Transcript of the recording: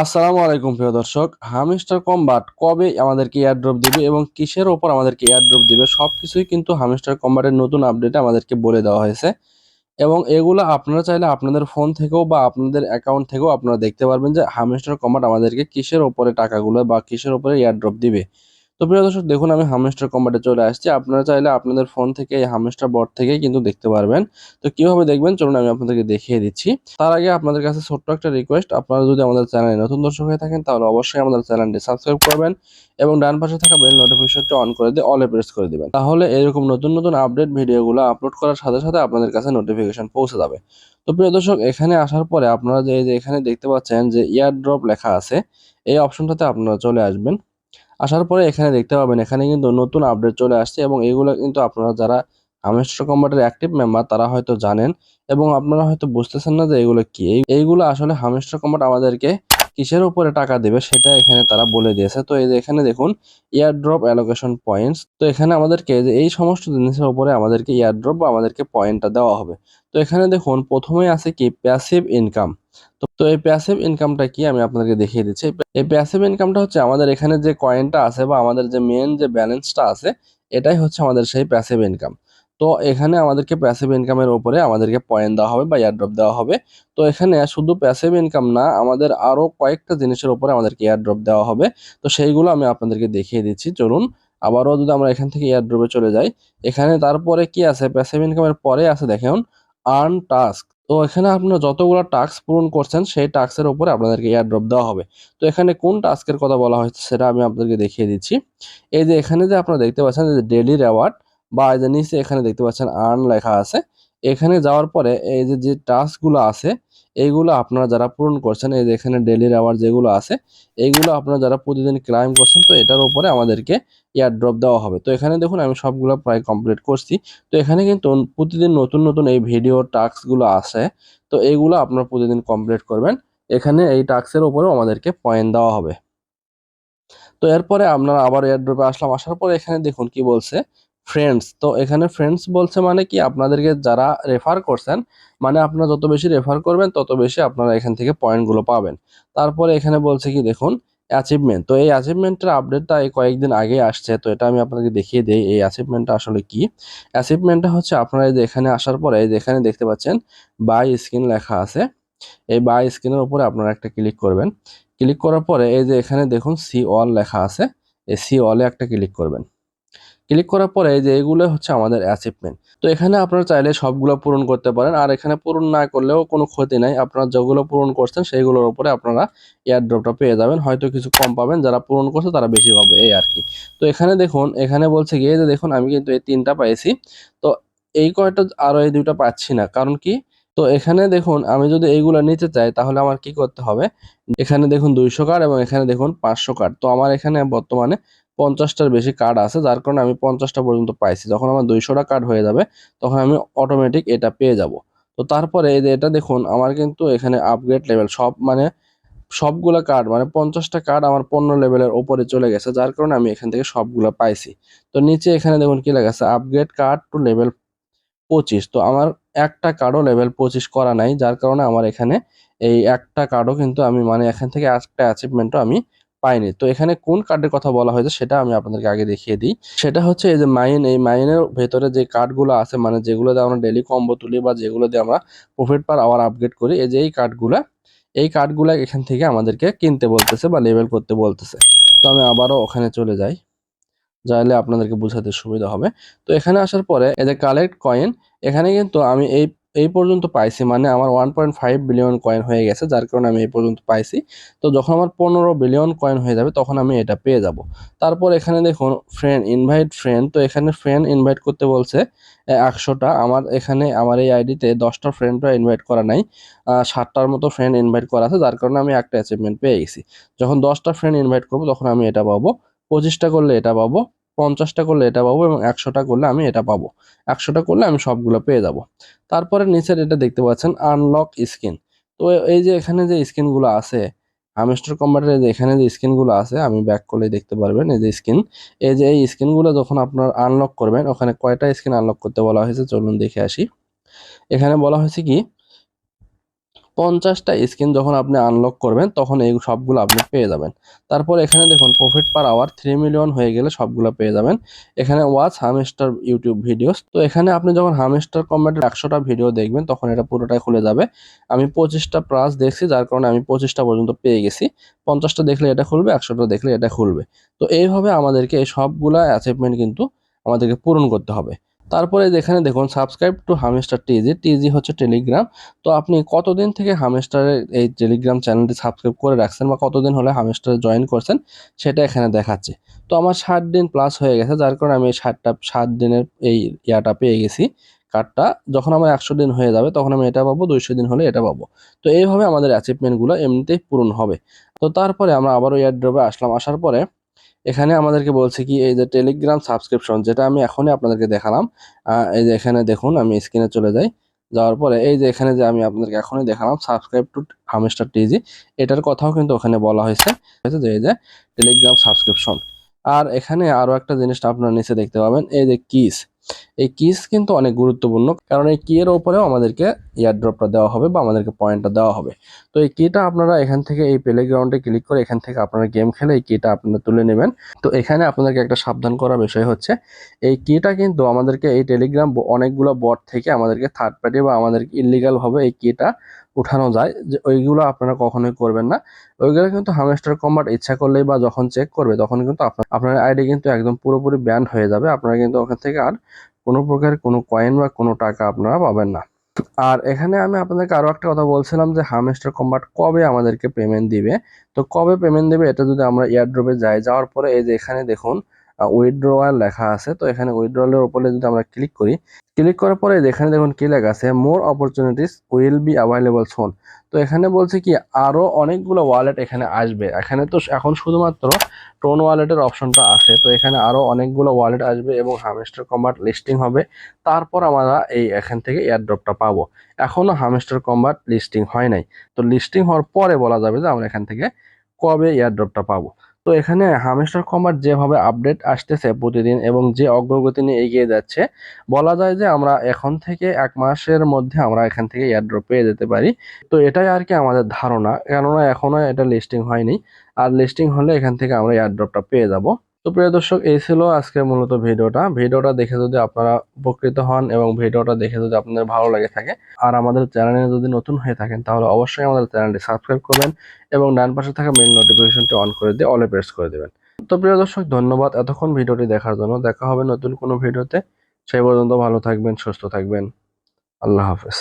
আসসালামু আলাইকুম প্রিয় দর্শক হামিস্টার কম্বাট, কবে আমাদেরকে এয়ারড্রপ দিবে এবং কিসের ওপর আমাদেরকে এয়ারড্রপ দিবে সব কিছুই কিন্তু হামিস্টার কম্বাটের নতুন আপডেটে আমাদেরকে বলে দেওয়া হয়েছে। এবং এগুলো আপনারা চাইলে আপনাদের ফোন থেকেও বা আপনাদের অ্যাকাউন্ট থেকেও আপনারা দেখতে পারবেন যে হামিস্টার কম্বাট আমাদেরকে কিসের ওপরে টাকাগুলো বা কিসের ওপরে এয়ারড্রপ দিবে। তো প্রিয় দর্শক, দেখুন, আমি হামস্টার কম্বাটে চলে আসছি। আপনারা চাইলে আপনাদের ফোন থেকে এই হামস্টার বট থেকে কিন্তু দেখতে পারবেন। তো কীভাবে দেখবেন? চলুন, আমি আপনাদেরকে দেখিয়ে দিচ্ছি। তার আগে আপনাদের কাছে ছোট্ট একটা রিকোয়েস্ট আপনারা যদি আমাদের চ্যানেলে নতুন দর্শক হয়ে থাকেন, তাহলে অবশ্যই আমাদের চ্যানেলটি সাবস্ক্রাইব করবেন এবং ডান পাশে থাকা বেল নোটিফিকেশনটি অন করে দিয়ে অলে প্রেস করে দিবেন। তাহলে এরকম নতুন নতুন আপডেট ভিডিওগুলো আপলোড করার সাথে সাথে আপনাদের কাছে নোটিফিকেশন পৌঁছে যাবে। তো প্রিয় দর্শক, এখানে আসার পরে আপনারা যে এখানে দেখতে পাচ্ছেন যে ইয়ার ড্রপ লেখা আছে। এই অপশনটাতে আপনারা চলে আসবেন। আসার পরে এখানে দেখতে পাবেন, এখানে কিন্তু নতুন আপডেট চলে আসছে এবং এগুলো কিন্তু আপনারা যারা হামেস্টার কম্বাটের অ্যাক্টিভ মেম্বার তারা হয়তো জানেন এবং আপনারা হয়তো বুঝতেছেন না যে এগুলো কি। এই- এইগুলো আসলে হামেস্টার কম্বাট আমাদেরকে কিসের উপরে টাকা দেবে সেটা এখানে তারা বলে দিয়েছে। তো এই যে এখানে দেখুন এয়ার ড্রপ অ্যালোকেশন পয়েন্টস তো এখানে আমাদেরকে যে এই সমস্ত জিনিসের উপরে আমাদেরকে এয়ার ড্রপ বা আমাদেরকে পয়েন্টটা দেওয়া হবে। তো এখানে দেখুন, প্রথমেই আছে কি প্যাসিভ ইনকাম তো এই প্যাসিভ ইনকামটা কি আমি আপনাদেরকে দেখিয়ে দিচ্ছি। এই প্যাসিভ ইনকামটা হচ্ছে আমাদের এখানে যে কয়েনটা আছে বা আমাদের যে মেন যে ব্যালেন্সটা আছে, এটাই হচ্ছে আমাদের সেই প্যাসিভ ইনকাম তো এখানে আমাদেরকে প্যাসিভ ইনকামের উপরে আমাদেরকে পয়েন্ট দেওয়া হবে বা এয়ারড্রপ দেওয়া হবে। তো এখানে শুধু প্যাসিভ ইনকাম না, আমাদের আরও কয়েকটা জিনিসের উপরে আমাদেরকে এয়ারড্রপ দেওয়া হবে। তো সেইগুলো আমি আপনাদেরকে দেখিয়ে দিচ্ছি। চলুন, আবারও যদি আমরা এখান থেকে এয়ারড্রপে চলে যাই, এখানে তারপরে কি আছে? প্যাসিভ ইনকামের পরে আছে দেখুন আর্ন টাস্ক তো এখানে আপনারা যতগুলো টাস্ক পূরণ করছেন, সেই টাস্কের উপরে আপনাদেরকে এয়ারড্রপ দেওয়া হবে। তো এখানে কোন টাস্কের কথা বলা হয়েছে, সেটা আমি আপনাদেরকে দেখিয়ে দিচ্ছি। এই যে এখানে যে আপনারা দেখতে পাচ্ছেন যে ডেলি রেওয়ার্ড বা এই যে নিচে এখানে দেখতে পাচ্ছেন আর্ন লেখা আছে, এখানে যাওয়ার পরে এই যে যে টাস্কগুলো আছে, এইগুলো আপনারা যারা পূরণ করছেন, এই যে এখানে ডেলি রেওয়ার্ড যেগুলো আছে, এইগুলো আপনারা যারা প্রতিদিন ক্লাইম করছেন, তো এটার উপরে আমাদেরকে এয়ারড্রপ দেওয়া হবে। তো এখানে দেখুন, আমি সবগুলো প্রায় কমপ্লিট করছি। তো এখানে কিন্তু প্রতিদিন নতুন নতুন এই ভিডিও টাস্কগুলো আসে তো এইগুলো আপনারা প্রতিদিন কমপ্লিট করবেন। এখানে এই টাস্কের উপরেও আমাদেরকে পয়েন্ট দেওয়া হবে। তো এরপরে আপনারা আবার এয়ারড্রপে আসলাম। আসার পরে এখানে দেখুন কি বলছে ফ্রেন্ডস তো এখানে ফ্রেন্ডস বলছে মানে কি? আপনাদেরকে যারা রেফার করছেন মানে আপনারা যত বেশি রেফার করবেন, তত বেশি আপনারা এখান থেকে পয়েন্টগুলো পাবেন। তারপরে এখানে বলছে কি, দেখুন অ্যাচিভমেন্ট তো এই অ্যাচিভমেন্টের আপডেটটা এই কয়েকদিন আগে আসছে, তো এটা আমি আপনাকে দেখিয়ে দিই, এই অ্যাচিভমেন্টটা আসলে কি? অ্যাচিভমেন্টটা হচ্ছে আপনারা এই যে এখানে আসার পরে, এই যে এখানে দেখতে পাচ্ছেন বাই স্ক্রিন লেখা আছে। এই বাই স্ক্রিনের উপরে আপনারা একটা ক্লিক করবেন। ক্লিক করার পরে এই যে এখানে দেখুন সি অল লেখা আছে। এই সি অলে একটা ক্লিক করবেন। ক্লিক করার পরে যে এগুলো হচ্ছে আমাদের অ্যাচিভমেন্ট তো এখানে আপনারা চাইলে সবগুলো পূরণ করতে পারেন, আর এখানে পূরণ না করলেও কোনো ক্ষতি নাই। আপনারা যেগুলো পূরণ করছেন সেইগুলোর উপরে আপনারা এয়ারড্রপটা পেয়ে যাবেন। হয়তো কিছু কম পাবেন, যারা পূরণ করছে তারা বেশি পাবে, এই আর কি। তো এখানে দেখুন, এখানে বলছে গিয়ে যে দেখুন, আমি কিন্তু এই তিনটা পাইছি। তো এই কয়টা আরও এই দুইটা পাচ্ছি না, কারণ কি? তো এখানে দেখুন, আমি যদি এইগুলো নিতে চাই, তাহলে আমার কি করতে হবে? এখানে দেখুন দুইশো কার্ড এবং এখানে দেখুন পাঁচশো কার্ড। তো আমার এখানে বর্তমানে পঞ্চাশটার বেশি কার্ড আছে, যার কারণে আমি পঞ্চাশটা পর্যন্ত পাইছি। যখন আমার দুইশোটা কার্ড হয়ে যাবে, তখন আমি অটোমেটিক এটা পেয়ে যাব। তো তারপরে এই যে এটা দেখুন, আমার কিন্তু এখানে আপগ্রেড লেভেল সব মানে সবগুলো কার্ড মানে পঞ্চাশটা কার্ড আমার পণ্য লেভেলের ওপরে চলে গেছে, যার কারণে আমি এখান থেকে সবগুলো পাইছি। তো নিচে এখানে দেখুন কি লেখা আছে আপগ্রেড কার্ড টু লেভেল পঁচিশ। তো আমার একটা কার্ডও লেভেল পঁচিশ করা নাই, যার কারণে আমার এখানে এই একটা কার্ডও কিন্তু আমি মানে এখান থেকে একটা অ্যাচিভমেন্টও আমি পাইনি। তো এখানে কোন কার্ডের কথা বলা হয়েছে সেটা আমি আপনাদেরকে আগে দেখিয়ে দিই। সেটা হচ্ছে এই যে মাইন এই মাইনের ভেতরে যে কার্ডগুলো আছে মানে যেগুলো দিয়ে আমরা ডেলি কম্বো তুলি বা যেগুলো দিয়ে আমরা প্রফিট পার আওয়ার আপগ্রেড করি, এই যে এই কার্ডগুলো এই কার্ডগুলো এখান থেকে আমাদেরকে কিনতে বলতেছে বা লেভেল করতে বলতেছে। তো আমি আবারও ওখানে চলে যাই, যাইলে আপনাদেরকে বোঝাতে সুবিধা হবে। তো এখানে আসার পরে এই যে কালেক্ট কয়েন এখানে কিন্তু আমি এই এই পর্যন্ত পাইছি। মানে আমার one point five billion coin হয়ে গেছে, যার কারণে আমি এই পর্যন্ত পাইছি। তো যখন আমার পনেরো বিলিয়ন কয়েন হয়ে যাবে, তখন আমি এটা পেয়ে যাব। তারপর এখানে দেখুন ফ্রেন্ড ইনভাইট ফ্রেন্ড তো এখানে ফ্রেন্ড ইনভাইট করতে বলছে একশোটা। আমার এখানে, আমার এই আইডিতে দশটা ফ্রেন্ডরা ইনভাইট করা নাই ষাটটার মতো ফ্রেন্ড ইনভাইট করা আছে, যার কারণে আমি একটা অ্যাচিভমেন্ট পেয়ে গেছি। যখন দশটা ফ্রেন্ড ইনভাইট করব, তখন আমি এটা পাবো, পঁচিশটা করলে এটা পাবো পঞ্চাশটা করলে এটা পাবো এবং একশোটা করলে আমি এটা পাবো। একশোটা করলে আমি সবগুলো পেয়ে যাব। তারপরে নিচের এটা দেখতে পাচ্ছেন আনলক স্কিন তো এই যে এখানে যে স্কিনগুলো আছে হামস্টার কম্বাটের যে এখানে যে স্কিনগুলো আছে, আমি ব্যাক করলে দেখতে পারবেন এই যে স্কিন এই যে এই স্কিনগুলো যখন আপনার আনলক করবেন, ওখানে কয়টা স্কিন আনলক করতে বলা হয়েছে, চলুন দেখে আসি। এখানে বলা হয়েছে কি পঞ্চাশটা স্কিন যখন আপনি আনলক করবেন, তখন এই সবগুলো আপনি পেয়ে যাবেন। তারপর এখানে দেখুন profit per hour three million হয়ে গেলে সবগুলো পেয়ে যাবেন। এখানে ওয়াচ হামস্টার ইউটিউব ভিডিওস তো এখানে আপনি যখন হামস্টার কম্বাটের একশোটা ভিডিও দেখবেন, তখন এটা পুরোটাই খুলে যাবে। আমি পঁচিশটা প্লাস দেখছি, যার কারণে আমি পঁচিশটা পর্যন্ত পেয়ে গেছি। পঞ্চাশটা দেখলে এটা খুলবে, একশোটা দেখলে এটা খুলবে। তো এইভাবে আমাদেরকে এই সবগুলা অ্যাচিভমেন্ট কিন্তু আমাদেরকে পূরণ করতে হবে। তারপরে যেখানে দেখুন subscribe to hamster T G T G হচ্ছে টেলিগ্রাম তো আপনি কতদিন থেকে হামেস্টারের এই টেলিগ্রাম চ্যানেলটি সাবস্ক্রাইব করে রাখছেন বা কতদিন হলে হামেস্টারে জয়েন করছেন, সেটা এখানে দেখাচ্ছে। তো আমার ষাট দিন প্লাস হয়ে গেছে, যার কারণে আমি এই ষাটটা সাত দিনের এই ইয়াটা পেয়ে গেছি কার্ডটা যখন আমার একশো দিন হয়ে যাবে, তখন আমি এটা পাবো, দুইশো দিন হলে এটা পাবো। তো এইভাবে আমাদের অ্যাচিভমেন্টগুলো এমনিতেই পূরণ হবে। তো তারপরে আমরা আবারও এয়ারড্রপে আসলাম। আসার পরে এখানে আমাদেরকে বলছে কি, এই যে টেলিগ্রাম সাবস্ক্রিপশন যেটা আমি এখনই আপনাদেরকে দেখালাম এই যে এখানে দেখুন, আমি স্ক্রিনে চলে যাই। যাওয়ার পরে এই যে এখানে যে আমি আপনাদেরকে এখনই দেখালাম সাবস্ক্রাইব টু হামেস্টার টিজি এটার কথাও কিন্তু ওখানে বলা হয়েছে। যে এই যে টেলিগ্রাম সাবস্ক্রিপশন আর এখানে আরও একটা জিনিসটা আপনারা নিচে দেখতে পাবেন, এই যে কিস এই কিস কিন্তু অনেক গুরুত্বপূর্ণ, কারণ এই কি এর উপরেও আমাদেরকে ইয়ারড্রপটা দেওয়া হবে বা আমাদেরকে পয়েন্টটা দেওয়া হবে। তো এই কিটা আপনারা এখান থেকে এই প্লে গ্রাউন্ডে ক্লিক করে এখান থেকে আপনারা গেম খেলে এই কিটা আপনারা তুলে নেবেন। তো এখানে আপনাদেরকে একটা সাবধান করার বিষয় হচ্ছে, এই কিটা কিন্তু আমাদেরকে এই টেলিগ্রাম অনেকগুলো বট থেকে আমাদেরকে থার্ড পার্টি বা আমাদেরকে ইলিগালভাবে এই কিটা উঠানো যায়। যে ওইগুলো আপনারা কখনোই করবেন না। ওইগুলো কিন্তু হামেস্টার কম্বাট ইচ্ছা করলেই বা যখন চেক করবে, তখন কিন্তু আপনার আপনার আইডি কিন্তু একদম পুরোপুরি ব্যান হয়ে যাবে। আপনারা কিন্তু ওখান থেকে আর কোনো প্রকার কোনো কয়েন বা কোনো টাকা আপনারা পাবেন না। আর এখানে আমি আপনাদেরকে আরও একটা কথা বলছিলাম যে হামেস্টার কম্বাট কবে আমাদেরকে পেমেন্ট দিবে? তো কবে পেমেন্ট দেবে এটা যদি আমরা এয়ারড্রপে যাই, যাওয়ার পরে এই যে এখানে দেখুন উইথড্রয়াল লেখা আছে। তো এখানে উইথড্রয়ালের উপরে যদি আমরা ক্লিক করি ক্লিক করার পরে যেখানে দেখুন কি লেখা আছে more opportunities will be available soon তো এখানে বলছে কি, আরও অনেকগুলো ওয়ালেট এখানে আসবে। এখানে তো এখন শুধুমাত্র টোন ওয়ালেটের অপশনটা আছে। তো এখানে আরও অনেকগুলো ওয়ালেট আসবে এবং হামস্টার কম্বাট লিস্টিং হবে। তারপর আমরা এই এখান থেকে এয়ারড্রপটা পাবো। এখনও হামস্টার কম্বাট লিস্টিং হয় নাই। তো লিস্টিং হওয়ার পরে বলা যাবে যে আমরা এখান থেকে কবে এয়ারড্রপটা পাবো। তো এখানে হামেশ্বর কমার যেভাবে আপডেট আসতেছে প্রতিদিন এবং যে অগ্রগতি নিয়ে এগিয়ে যাচ্ছে, বলা যায় যে আমরা এখন থেকে এক মাসের মধ্যে আমরা এখান থেকে এয়ারড্রপ পেয়ে যেতে পারি। তো এটাই আর কি আমাদের ধারণা, কেননা এখনও এটা লিস্টিং হয়নি। আর লিস্টিং হলে এখান থেকে আমরা এয়ারড্রপটা পেয়ে যাব। তো প্রিয় দর্শক, এই ছিল আজকের মূলত ভিডিওটা। ভিডিওটা দেখে যদি আপনারা উপকৃত হন এবং ভিডিওটা দেখে যদি আপনাদের ভালো লাগে থাকে আর আমাদের চ্যানেলে যদি নতুন হয়ে থাকেন, তাহলে অবশ্যই আমাদের চ্যানেলটি সাবস্ক্রাইব করবেন এবং ডান পাশে থাকা মেল নোটিফিকেশনটি অন করে দিয়ে অলে প্রেস করে দেবেন। তো প্রিয় দর্শক, ধন্যবাদ এতক্ষণ ভিডিওটি দেখার জন্য। দেখা হবে নতুন কোনো ভিডিওতে। সেই পর্যন্ত ভালো থাকবেন, সুস্থ থাকবেন। আল্লাহ হাফেজ।